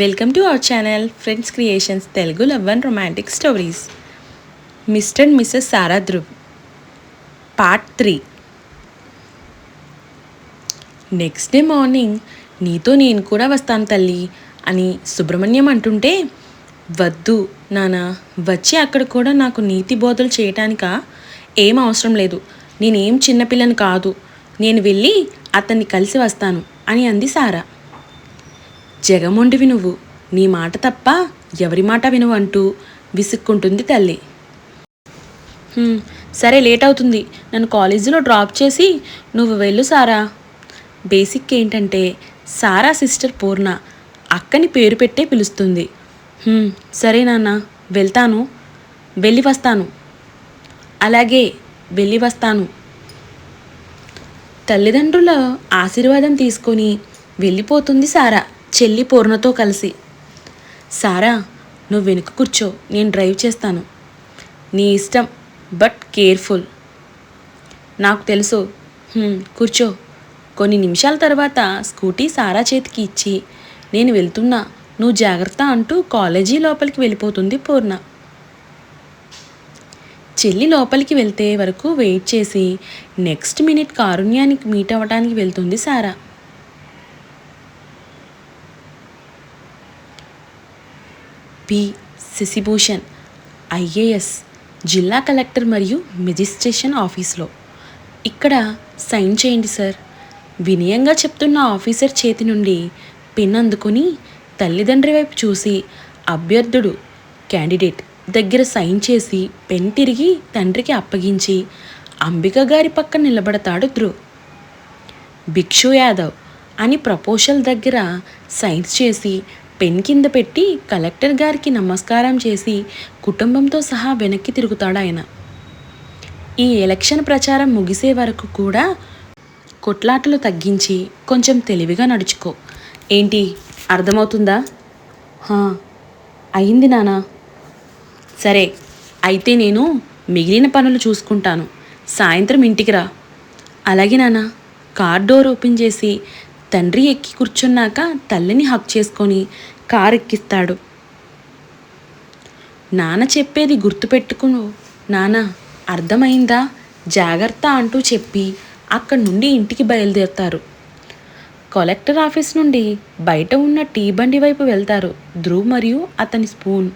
Welcome to our channel friends creations Telugu love and romantic stories mister and missus Sara Dhruv part three next day morning నీతో నేను కూడా వస్తాను తల్లి అని సుబ్రహ్మణ్యం అంటుంటే వద్దు నానా వచ్చి అక్కడ కూడా నాకు నీతి బోధలు చేయటానిక ఏం అవసరం లేదు నేనేం చిన్నపిల్లని కాదు నేను వెళ్ళి అతన్ని కలిసి వస్తాను అని అంది సారా జగమొండివి నువ్వు నీ మాట తప్ప ఎవరి మాట వినవు అంటూ విసుక్కుంటుంది తల్లి సరే లేట్ అవుతుంది నన్ను కాలేజీలో డ్రాప్ చేసి నువ్వు వెళ్ళు సారా బేసిక్ ఏంటంటే సారా సిస్టర్ పూర్ణ అక్కని పేరు పెట్టే పిలుస్తుంది సరే నాన్న వెళ్తాను వెళ్ళి వస్తాను అలాగే వెళ్ళి వస్తాను తల్లిదండ్రుల ఆశీర్వాదం తీసుకొని వెళ్ళిపోతుంది సారా చెల్లి పూర్ణతో కలిసి సారా నువ్వు వెనుక కూర్చో నేను డ్రైవ్ చేస్తాను నీ ఇష్టం బట్ కేర్ఫుల్ నాకు తెలుసు కూర్చో కొన్ని నిమిషాల తర్వాత స్కూటీ సారా చేతికి ఇచ్చి నేను వెళ్తున్నా నువ్వు జాగ్రత్త అంటూ కాలేజీ లోపలికి వెళ్ళిపోతుంది పూర్ణ చెల్లి లోపలికి వెళ్తే వరకు వెయిట్ చేసి నెక్స్ట్ మినిట్ కారుణ్యానికి మీట్ అవ్వడానికి వెళ్తుంది సారా పి శశిభూషణ్ ఐఏఎస్ జిల్లా కలెక్టర్ మరియు మెజిస్ట్రేషన్ ఆఫీస్లో ఇక్కడ సైన్ చేయండి సార్ వినయంగా చెప్తున్న ఆఫీసర్ చేతి నుండి పిన్ అందుకుని తల్లిదండ్రి వైపు చూసి అభ్యర్థుడు క్యాండిడేట్ దగ్గర సైన్ చేసి పెన్ తిరిగి తండ్రికి అప్పగించి అంబిక గారి పక్కన నిలబడతాడు ధృవ్ భిక్షు యాదవ్ అని ప్రపోజల్ దగ్గర సైన్స్ చేసి పెన్ కింద పెట్టి కలెక్టర్ గారికి నమస్కారం చేసి కుటుంబంతో సహా వెనక్కి తిరుగుతాడు ఆయన ఈ ఎలక్షన్ ప్రచారం ముగిసే వరకు కూడా కొట్లాటలు తగ్గించి కొంచెం తెలివిగా నడుచుకో ఏంటి అర్థమవుతుందా అయింది నానా సరే అయితే నేను మిగిలిన పనులు చూసుకుంటాను సాయంత్రం ఇంటికి రా అలాగే నానా కార్ డోర్ ఓపెన్ చేసి తండ్రి ఎక్కి కూర్చున్నాక తల్లిని హక్ చేసుకొని కారెక్కిస్తాడు నాన్న చెప్పేది గుర్తుపెట్టుకును నాన్న అర్థమైందా జాగ్రత్త అంటూ చెప్పి అక్కడి నుండి ఇంటికి బయలుదేరుతారు కలెక్టర్ ఆఫీస్ నుండి బయట ఉన్న టీ బండి వైపు వెళ్తారు ధ్రువ్ మరియు అతని స్పూన్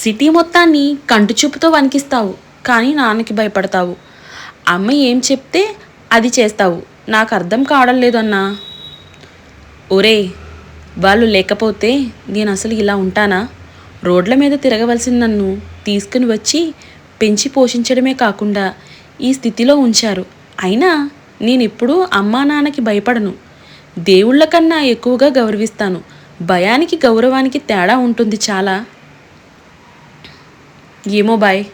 సిటీ మొత్తాన్ని కంటుచూపుతో వణికిస్తావు కానీ నాన్నకి భయపడతావు అమ్మ ఏం చెప్తే అది చేస్తావు నాకు అర్థం కావడం లేదన్నా ఒరే వాళ్ళు లేకపోతే నేను అసలు ఇలా ఉంటానా రోడ్ల మీద తిరగవలసిన నన్ను తీసుకుని వచ్చి పెంచి పోషించడమే కాకుండా ఈ స్థితిలో ఉంచారు అయినా నేనెప్పుడూ అమ్మా నాన్నకి భయపడను దేవుళ్ళ కన్నా ఎక్కువగా గౌరవిస్తాను భయానికి గౌరవానికి తేడా ఉంటుంది చాలా ఏమో బాయ్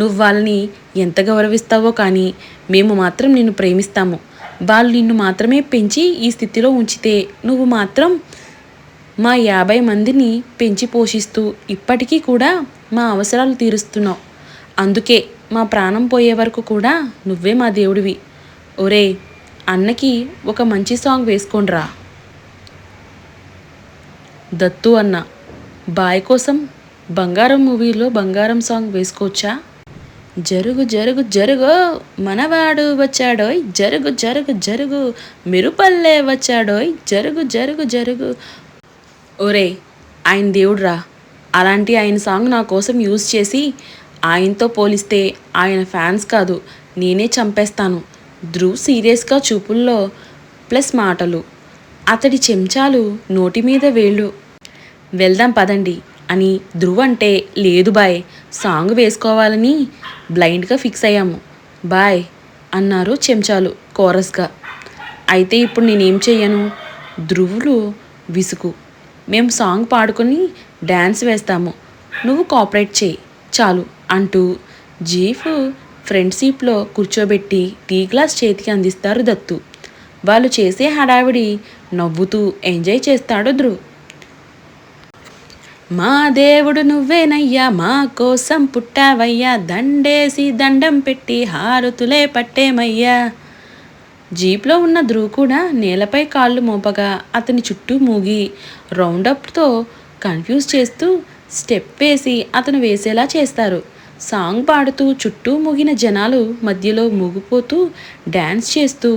నువ్వు వాళ్ళని ఎంత గౌరవిస్తావో కానీ మేము మాత్రం నిన్ను ప్రేమిస్తాము వాళ్ళు నిన్ను మాత్రమే పెంచి ఈ స్థితిలో ఉంచితే నువ్వు మాత్రం మా యాభై మందిని పెంచి పోషిస్తూ ఇప్పటికీ కూడా మా అవసరాలు తీరుస్తున్నావు అందుకే మా ప్రాణం పోయే వరకు కూడా నువ్వే మా దేవుడివి ఒరే అన్నకి ఒక మంచి సాంగ్ వేసుకోండిరా దత్తు అన్న బాయ్ కోసం బంగారం మూవీలో బంగారం సాంగ్ వేసుకోవచ్చా జరుగు జరుగు జరుగు మనవాడు వచ్చాడోయ్ జరుగు జరుగు జరుగు మెరుపల్లె వచ్చాడోయ్ జరుగు జరుగు జరుగు ఒరే ఆయన దేవుడ్రా అలాంటి ఆయన సాంగ్ నా కోసం యూజ్ చేసి ఆయనతో పోలిస్తే ఆయన ఫ్యాన్స్ కాదు నేనే చంపేస్తాను ధ్రువ్ సీరియస్గా చూపుల్లో ప్లస్ మాటలు అతడి చెంచాలు నోటి మీద వేళ్ళు వెళ్దాం పదండి అని ధ్రువ్ అంటే లేదు బాయ్ సాంగ్ వేసుకోవాలని బ్లైండ్గా ఫిక్స్ అయ్యాము బాయ్ అన్నారు చెంచాలు కోరస్గా అయితే ఇప్పుడు నేనేం చెయ్యను ధ్రువులు విసుగు మేము సాంగ్ పాడుకొని డ్యాన్స్ వేస్తాము నువ్వు కోఆపరేట్ చేయి చాలు అంటూ జీఫ్ ఫ్రంట్ సీట్లో కూర్చోబెట్టి టీ గ్లాస్ చేతికి అందిస్తారు దత్తు వాళ్ళు చేసే హడావిడి నవ్వుతూ ఎంజాయ్ చేస్తాడు ధ్రువ్ మా దేవుడు నువ్వేనయ్యా మా కోసం పుట్టావయ్యా దండేసి దండం పెట్టి హారుతులే పట్టేమయ్యా జీప్లో ఉన్న ధ్రువ్ కూడా నేలపై కాళ్ళు మోపగా అతని చుట్టూ మూగి రౌండప్తో కన్ఫ్యూజ్ చేస్తూ స్టెప్ వేసి అతను వేసేలా చేస్తారు సాంగ్ పాడుతూ చుట్టూ మూగిన జనాలు మధ్యలో మూగిపోతూ డ్యాన్స్ చేస్తూ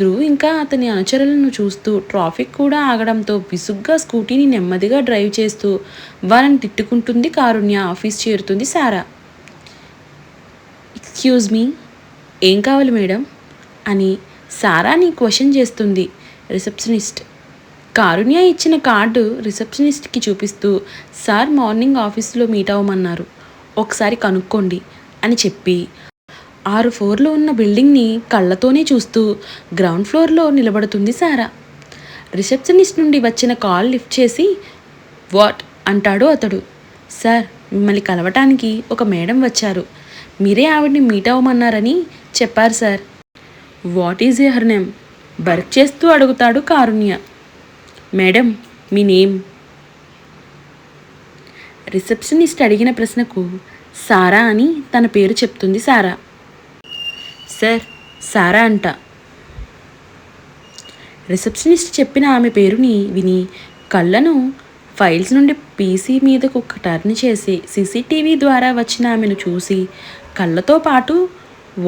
ధ్రువ్ ఇంకా అతని అనుచరులను చూస్తూ ట్రాఫిక్ కూడా ఆగడంతో విసుగ్గా స్కూటీని నెమ్మదిగా డ్రైవ్ చేస్తూ వాళ్ళని తిట్టుకుంటుంది కారుణ్య ఆఫీస్ చేరుతుంది సారా ఎక్స్క్యూజ్ మీ ఏం కావాలి మేడం అని సారాని క్వశ్చన్ చేస్తుంది రిసెప్షనిస్ట్ కారుణ్య ఇచ్చిన కార్డు రిసెప్షనిస్ట్కి చూపిస్తూ సార్ మార్నింగ్ ఆఫీస్లో మీట్ అవ్వమన్నారు ఒకసారి కనుక్కోండి అని చెప్పి ఆరు ఫ్లోర్లు ఉన్న బిల్డింగ్ని కళ్ళతోనే చూస్తూ గ్రౌండ్ ఫ్లోర్లో నిలబడుతుంది సారా రిసెప్షనిస్ట్ నుండి వచ్చిన కాల్ లిఫ్ట్ చేసి వాట్ అంటాడు అతడు సార్ మిమ్మల్ని కలవటానికి ఒక మేడం వచ్చారు మీరే ఆవిడ్ని మీట్ అవ్వమన్నారని చెప్పారు sir what is a her name work చేస్తూ అడుగుతాడు కారుణ్య మేడం మీ నేమ్ రిసెప్షనిస్ట్ అడిగిన ప్రశ్నకు సారా అని తన పేరు చెప్తుంది సారా సార్ సారా అంట రిసెప్షనిస్ట్ చెప్పిన ఆమె పేరుని విని కళ్ళను ఫైల్స్ నుండి పీసీ మీదకు ఒక టర్న్ చేసి సీసీటీవీ ద్వారా వచ్చిన ఆమెను చూసి కళ్ళతో పాటు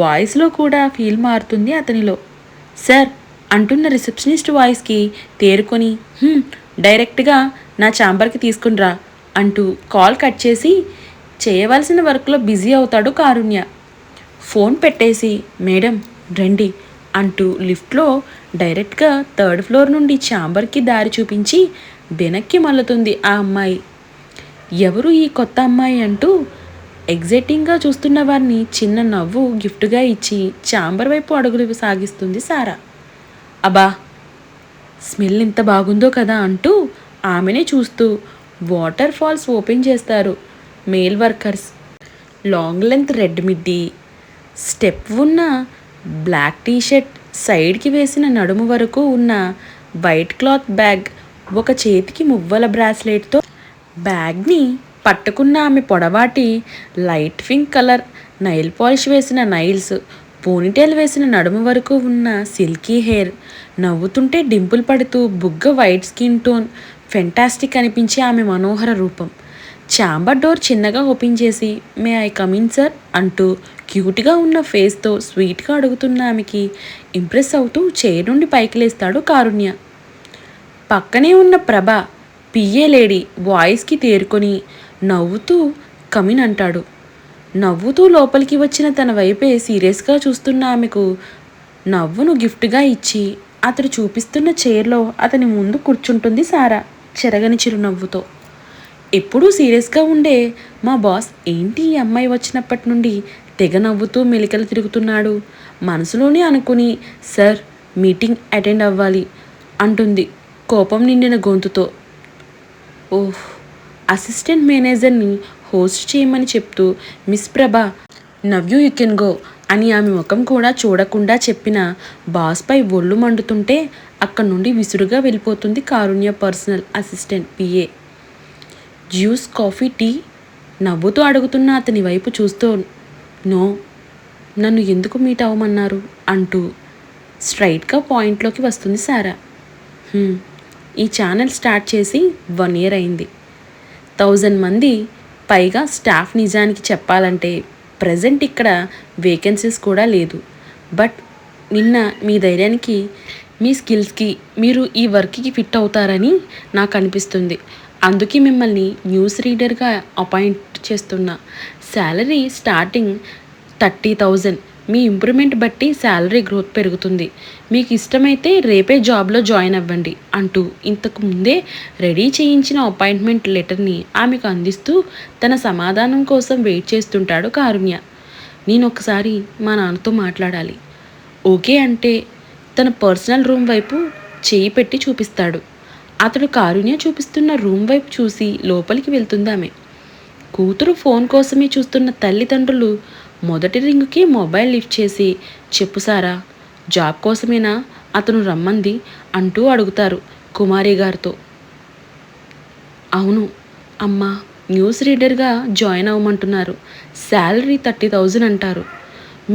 వాయిస్లో కూడా ఫీల్ మారుతుంది అతనిలో సార్ అంటున్న రిసెప్షనిస్ట్ వాయిస్కి తేరుకొని డైరెక్ట్గా నా ఛాంబర్కి తీసుకునిరా అంటూ కాల్ కట్ చేసి చేయవలసిన వర్క్లో బిజీ అవుతాడు కారుణ్య ఫోన్ పెట్టేసి మేడం రండి అంటూ లిఫ్ట్లో డైరెక్ట్గా థర్డ్ ఫ్లోర్ నుండి ఛాంబర్కి దారి చూపించి వెనక్కి మల్లుతుంది ఆ అమ్మాయి ఎవరు ఈ కొత్త అమ్మాయి అంటూ ఎగ్జైటింగ్గా చూస్తున్న వారిని చిన్న నవ్వు గిఫ్ట్గా ఇచ్చి ఛాంబర్ వైపు అడుగులు సాగిస్తుంది సారా అబా స్మెల్ ఇంత బాగుందో కదా అంటూ ఆమెనే చూస్తూ వాటర్ ఫాల్స్ ఓపెన్ చేస్తారు male workers long length red midi step ఉన్న బ్లాక్ టీషర్ట్ సైడ్కి వేసిన నడుము వరకు ఉన్న వైట్ క్లాత్ బ్యాగ్ ఒక చేతికి మువ్వల బ్రాస్లెట్తో బ్యాగ్ని పట్టుకున్న ఆమె పొడవాటి light pink colour nail polish వేసిన నైల్స్ పోనీటేల్ వేసిన నడుము వరకు ఉన్న సిల్కీ హెయిర్ నవ్వుతుంటే డింపుల్ పడుతూ బుగ్గ వైట్ స్కిన్ టోన్ ఫెంటాస్టిక్ అనిపించే ఆమె మనోహర రూపం ఛాంబర్ డోర్ చిన్నగా ఓపెన్ చేసి మే ఐ కమిన్ సార్ అంటూ క్యూట్గా ఉన్న ఫేస్తో స్వీట్గా అడుగుతున్న ఆమెకి ఇంప్రెస్ అవుతూ చైర్ నుండి పైకి లేస్తాడు కారుణ్య పక్కనే ఉన్న ప్రభ పిఏ లేడీ వాయిస్కి తేరుకొని నవ్వుతూ కమిన్ అంటాడు నవ్వుతూ లోపలికి వచ్చిన తన వైపే సీరియస్గా చూస్తున్న ఆమెకు నవ్వును గిఫ్ట్గా ఇచ్చి అతడు చూపిస్తున్న చైర్లో అతని ముందు కూర్చుంటుంది సారా చెరగని చిరునవ్వుతో ఎప్పుడూ సీరియస్గా ఉండే మా బాస్ ఏంటి ఈ అమ్మాయి వచ్చినప్పటి నుండి తెగ నవ్వుతూ మెలికలు తిరుగుతున్నాడు మనసులోనే అనుకుని సార్ మీటింగ్ అటెండ్ అవ్వాలి అంటుంది కోపం నిండిన గొంతుతో ఓహ్ అసిస్టెంట్ మేనేజర్ని హోస్ట్ చేయమని చెప్తూ miss Prabha now you you can go అని ఆమె ముఖం కూడా చూడకుండా చెప్పిన బాస్పై ఒళ్ళు మండుతుంటే అక్కడి నుండి విసురుగా వెళ్ళిపోతుంది Karunya personal assistant PA juice coffee tea నవ్వుతూ అడుగుతున్న అతని వైపు చూస్తూ నో నన్ను ఎందుకు మీట్ అవ్వమన్నారు అంటూ స్ట్రైట్గా పాయింట్లోకి వస్తుంది సారా ఈ ఛానల్ స్టార్ట్ చేసి వన్ ఇయర్ అయింది థౌజండ్ మంది పైగా స్టాఫ్ నిజానికి చెప్పాలంటే ప్రజెంట్ ఇక్కడ వేకెన్సీస్ కూడా లేదు బట్ నిన్న మీ ధైర్యానికి మీ స్కిల్స్కి మీరు ఈ వర్క్కి ఫిట్ అవుతారని నాకు అనిపిస్తుంది అందుకే మిమ్మల్ని న్యూస్ రీడర్గా అపాయింట్ చేస్తున్నా శాలరీ స్టార్టింగ్ థర్టీ థౌజండ్ మీ ఇంప్రూవ్మెంట్ బట్టి శాలరీ గ్రోత్ పెరుగుతుంది మీకు ఇష్టమైతే రేపే జాబ్లో జాయిన్ అవ్వండి అంటూ ఇంతకు ముందే రెడీ చేయించిన అపాయింట్మెంట్ లెటర్ని ఆమెకు అందిస్తూ తన సమాధానం కోసం వెయిట్ చేస్తుంటాడు కారుణ్య నేను ఒకసారి మా నాన్నతో మాట్లాడాలి ఓకే అంటే తన పర్సనల్ రూమ్ వైపు చేయి పెట్టి చూపిస్తాడు అతడు కారుణ్య చూపిస్తున్న రూమ్ వైపు చూసి లోపలికి వెళ్తుందామె కూతురు ఫోన్ కోసమే చూస్తున్న తల్లిదండ్రులు మొదటి రింగుకి మొబైల్ లిఫ్ట్ చేసి చెప్పు సారా జాబ్ కోసమేనా అతను రమ్మంది అంటూ అడుగుతారు కుమారి గారితో అవును అమ్మ న్యూస్ రీడర్గా జాయిన్ అవ్వమంటున్నారు శాలరీ థర్టీ థౌజండ్ అంటారు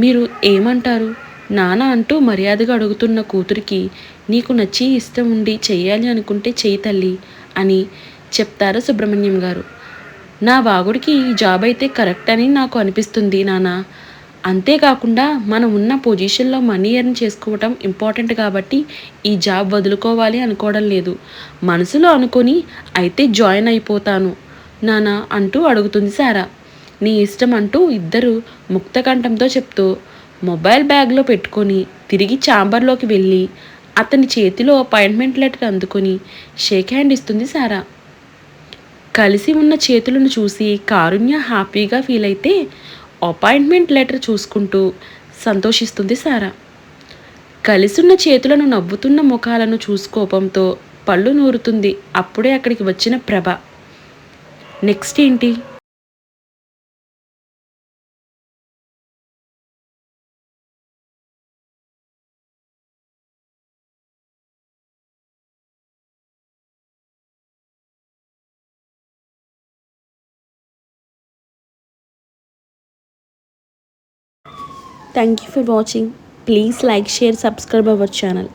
మీరు ఏమంటారు నాన్న అంటూ మర్యాదగా అడుగుతున్న కూతురికి నీకు నచ్చి ఇష్టం ఉండి చేయాలి అనుకుంటే చేయి తల్లి అని చెప్తారు సుబ్రహ్మణ్యం గారు నా వాగుడికి ఈ జాబ్ అయితే కరెక్ట్ అని నాకు అనిపిస్తుంది నాన్న అంతేకాకుండా మనం ఉన్న పొజిషన్లో మనీ ఎర్న్ చేసుకోవటం ఇంపార్టెంట్ కాబట్టి ఈ జాబ్ వదులుకోవాలి అనుకోవడం లేదు మనసులో అనుకొని అయితే జాయిన్ అయిపోతాను నానా అంటూ అడుగుతుంది సారా నీ ఇష్టం అంటూ ఇద్దరు ముక్తకంఠంతో చెప్తూ మొబైల్ బ్యాగ్లో పెట్టుకొని తిరిగి ఛాంబర్లోకి వెళ్ళి అతని చేతిలో అపాయింట్మెంట్ లెటర్ అందుకొని షేక్ హ్యాండ్ ఇస్తుంది సారా కలిసి ఉన్న చేతులను చూసి కారుణ్య హ్యాపీగా ఫీల్ అయితే అపాయింట్మెంట్ లెటర్ చూసుకుంటూ సంతోషిస్తుంది సారా ఉన్న చేతులను నవ్వుతున్న ముఖాలను చూసుకోపంతో పళ్ళు నూరుతుంది అప్పుడే అక్కడికి వచ్చిన ప్రభ నెక్స్ట్ ఏంటి Thank you for watching. Please like, share, subscribe our channel.